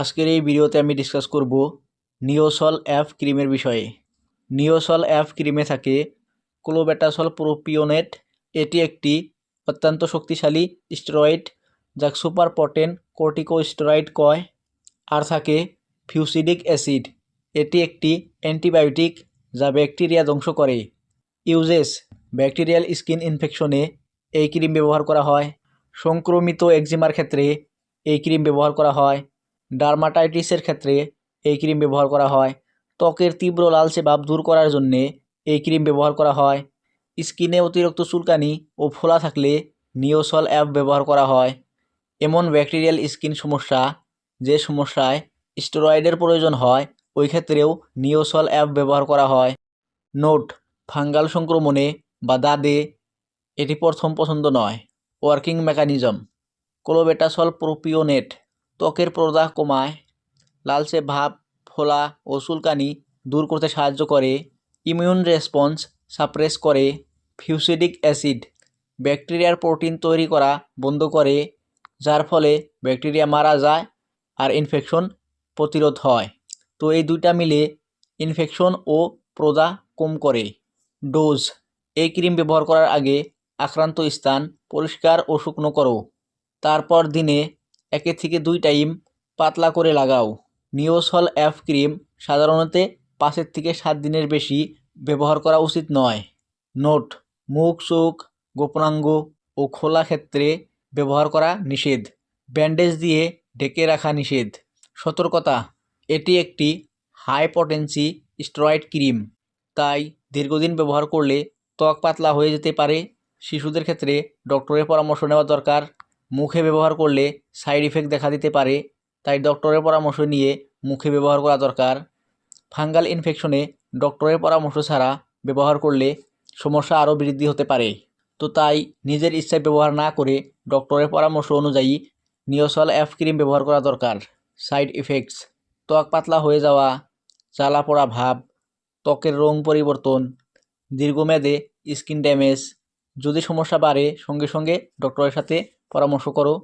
আজকের এই ভিডিওতে আমি ডিসকাস করব নিওসল অ্যাফ ক্রিমের বিষয়ে। নিওসল অ্যাফ ক্রিমে থাকে ক্লোবেটাসল প্রোপিওনেট এটি একটি অত্যন্ত শক্তিশালী স্টেরয়েড যা সুপার পটেন কর্টিকোস্টেরয়েড কয়। আর থাকে ফিউসিডিক অ্যাসিড এটি একটি অ্যান্টিবায়োটিক যা ব্যাকটেরিয়া ধ্বংস করে। ইউজেস ব্যাকটেরিয়াল স্কিন ইনফেকশনে এই ক্রিম ব্যবহার করা হয়। সংক্রমিত একজিমার ক্ষেত্রে এই ক্রিম ব্যবহার করা হয়। ডার্মাটাইটিসের ক্ষেত্রে এই ক্রিম ব্যবহার করা হয়। ত্বকের তীব্র লালচে ভাব দূর করার জন্যে এই ক্রিম ব্যবহার করা হয়। স্কিনে অতিরিক্ত চুলকানি ও ফোলা থাকলে নিওসল অ্যাপ ব্যবহার করা হয়। এমন ব্যাকটেরিয়াল স্কিন সমস্যা যে সমস্যায় স্টেরয়েডের প্রয়োজন হয়, ওই ক্ষেত্রেও নিওসল অ্যাপ ব্যবহার করা হয়। নোট, ফাঙ্গাল সংক্রমণে বা দাদে এটি প্রথম পছন্দ নয়। Working mechanism, clobetasol propionate. ত্বকের প্রদাহ কমায়, লালচে ভাব, ফোলা ও চুলকানি দূর করতে সাহায্য করে ইমিউন রেসপন্স সাপ্রেস করে ফিউসিডিক অ্যাসিড ব্যাকটেরিয়ার প্রোটিন তৈরি করা বন্ধ করে, যার ফলে ব্যাকটেরিয়া মারা যায় আর ইনফেকশন প্রতিরোধ হয়। তো এই দুইটা মিলে ইনফেকশন ও প্রদাহ কম করে। ডোজ এই ক্রিম ব্যবহার করার আগে আক্রান্ত স্থান পরিষ্কার ও শুকনো করো। তারপর দিনে একে থেকে দুই টাইম পাতলা করে লাগাও। নিওসল অ্যাফ ক্রিম সাধারণত পাঁচের থেকে সাত দিনের বেশি ব্যবহার করা উচিত নয়। নোট, মুখ, চোখ, গোপনাঙ্গ ও খোলা ক্ষেত্রে ব্যবহার করা নিষেধ। ব্যান্ডেজ দিয়ে ঢেকে রাখা নিষেধ। সতর্কতা, এটি একটি হাই পটেন্সি স্টেরয়েড ক্রিম, তাই দীর্ঘদিন ব্যবহার করলে ত্বক পাতলা হয়ে যেতে পারে। শিশুদের ক্ষেত্রে ডক্টরের পরামর্শ নেওয়া দরকার। মুখে ব্যবহার করলে সাইড ইফেক্ট দেখা দিতে পারে, তাই ডক্টরের পরামর্শ নিয়ে মুখে ব্যবহার করা দরকার। ফাঙ্গাল ইনফেকশনে ডক্টরের পরামর্শ ছাড়া ব্যবহার করলে সমস্যা আরও বৃদ্ধি হতে পারে। তো তাই নিজের ইচ্ছায় ব্যবহার না করে ডক্টরের পরামর্শ অনুযায়ী নিওসল অ্যাফ ক্রিম ব্যবহার করা দরকার। সাইড ইফেক্টস ত্বক পাতলা হয়ে যাওয়া, জ্বালা পড়া ভাব, ত্বকের রং পরিবর্তন, দীর্ঘমেয়াদে স্কিন ড্যামেজ যদি সমস্যা বাড়ে সঙ্গে সঙ্গে ডক্টরের সাথে পরামর্শ করো।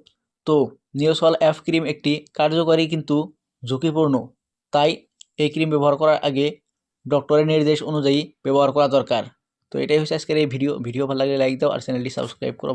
তো নিওসল অ্যাফ ক্রিম একটি কার্যকরী কিন্তু ঝুঁকিপূর্ণ। তাই এই ক্রিম ব্যবহার করার আগে ডক্টরের নির্দেশ অনুযায়ী ব্যবহার করা দরকার। তো, এটাই হচ্ছে আজকের এই ভিডিও ভিডিও ভালো লাগলে লাইক দাও আর চ্যানেলটি সাবস্ক্রাইব করো।